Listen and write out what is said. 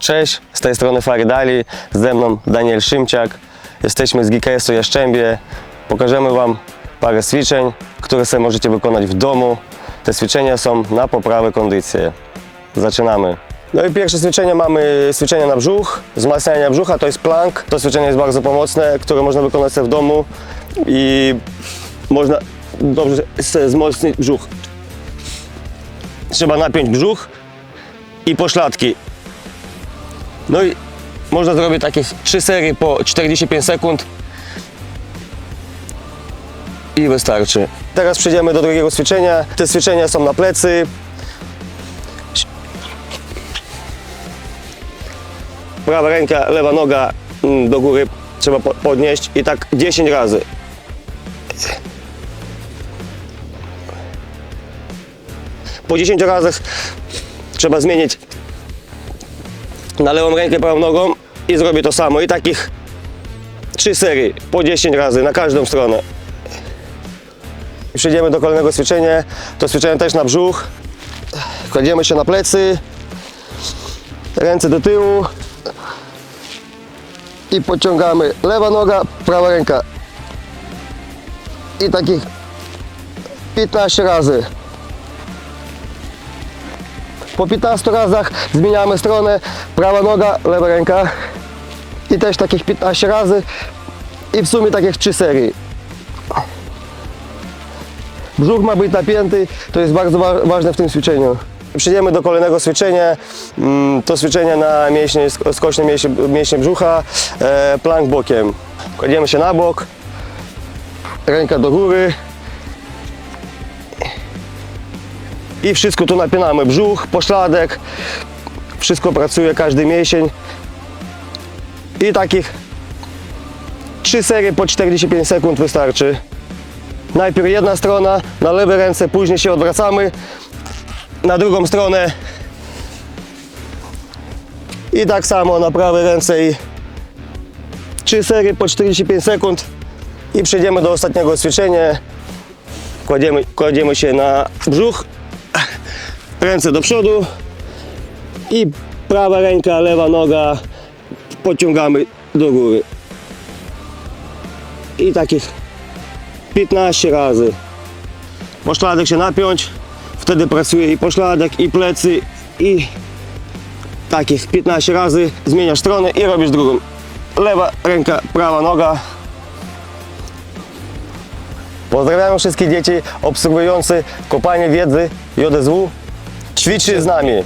Cześć, z tej strony Farydali, ze mną Daniel Szymciak. Jesteśmy z GKS-u Jaszczębie. Pokażemy Wam parę ćwiczeń, które sobie możecie wykonać w domu. Te ćwiczenia są na poprawę kondycji. Zaczynamy. No i pierwsze ćwiczenie mamy ćwiczenie na brzuch, wzmacnianie brzucha, to jest plank. To ćwiczenie jest bardzo pomocne, które można wykonać sobie w domu i można dobrze wzmocnić brzuch. Trzeba napiąć brzuch i pośladki. No i można zrobić takie trzy serie po 45 sekund i wystarczy. Teraz przejdziemy do drugiego ćwiczenia. Te ćwiczenia są na plecy. Prawa ręka, lewa noga mm, do góry trzeba po- podnieść i tak 10 razy. Po 10 razach trzeba zmienić na lewą rękę, prawą nogą i zrobię to samo. I takich trzy serii po 10 razy na każdą stronę. Przejdziemy do kolejnego ćwiczenia. To ćwiczenie też na brzuch. Kładziemy się na plecy, ręce do tyłu i podciągamy lewa noga, prawa ręka. I takich 15 razy. Po 15 razach zmieniamy stronę, prawa noga, lewa ręka i też takich 15 razy i w sumie takich 3 serii. Brzuch ma być napięty, to jest bardzo wa- ważne w tym ćwiczeniu. Przejdziemy do kolejnego ćwiczenia. Mm, To ćwiczenie na mięśnie, sk- skośne mięśnie, mięśnie brzucha, e, plank bokiem. Kładziemy się na bok, ręka do góry, I wszystko tu napinamy. Brzuch, pośladek, wszystko pracuje, każdy mięsień. I takich 3 serie po 45 sekund wystarczy. Najpierw jedna strona na lewej ręce, później się odwracamy na drugą stronę. I tak samo na prawej ręce i 3 serie po 45 sekund. I przejdziemy do ostatniego ćwiczenia. Kładziemy, kładziemy się na brzuch ręce do przodu i prawa ręka, lewa noga podciągamy do góry. I takich 15 razy. Pośladek się napiąć, wtedy pracuje i pośladek, i plecy, i takich 15 razy zmieniasz stronę i robisz drugą. Lewa ręka, prawa noga. Pozdrawiam wszystkich dzieci obserwujących kopalnię wiedzy JSW. Ćwiczy z nami.